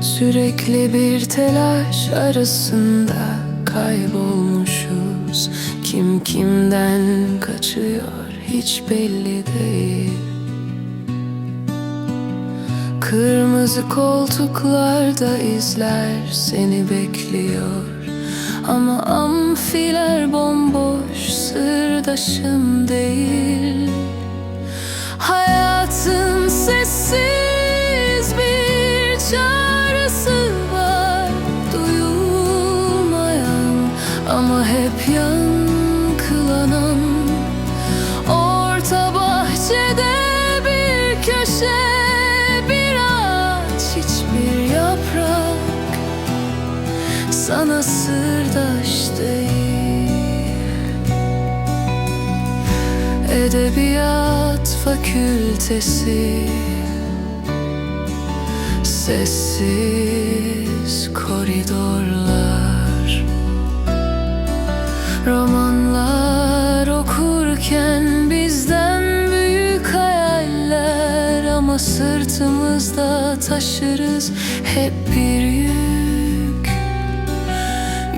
Sürekli bir telaş arasında kaybolmuşuz. Kim kimden kaçıyor hiç belli değil. Kırmızı koltuklarda izler seni bekliyor. Ama amfiler bomboş sırdaşım değil Sana sırdaş değil. Edebiyat fakültesi. Sessiz koridorlar. Romanlar okurken bizden büyük hayaller. Ama sırtımızda taşırız hep bir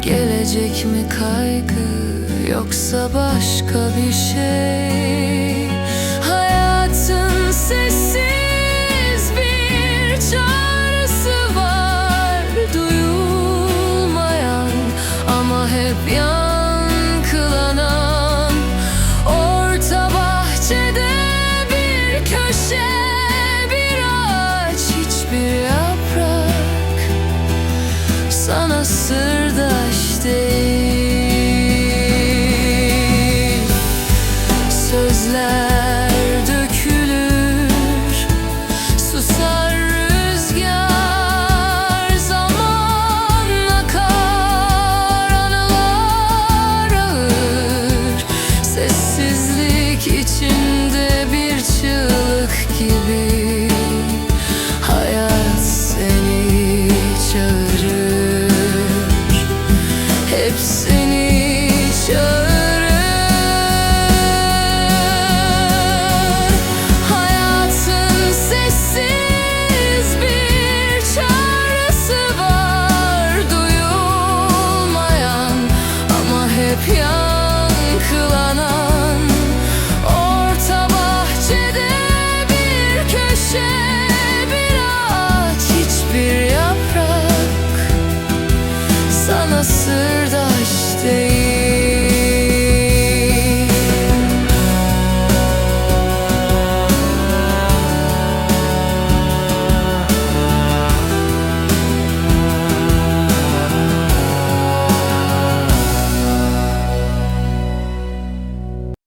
Gelecek mi kaygı yoksa başka bir şey? Hayatın sessiz bir çağrısı var. Duyulmayan ama hep yankılanan Orta bahçede bir köşe bir ağaç hiçbir yaprak. Sana sırdaş değil Sözler hiçbir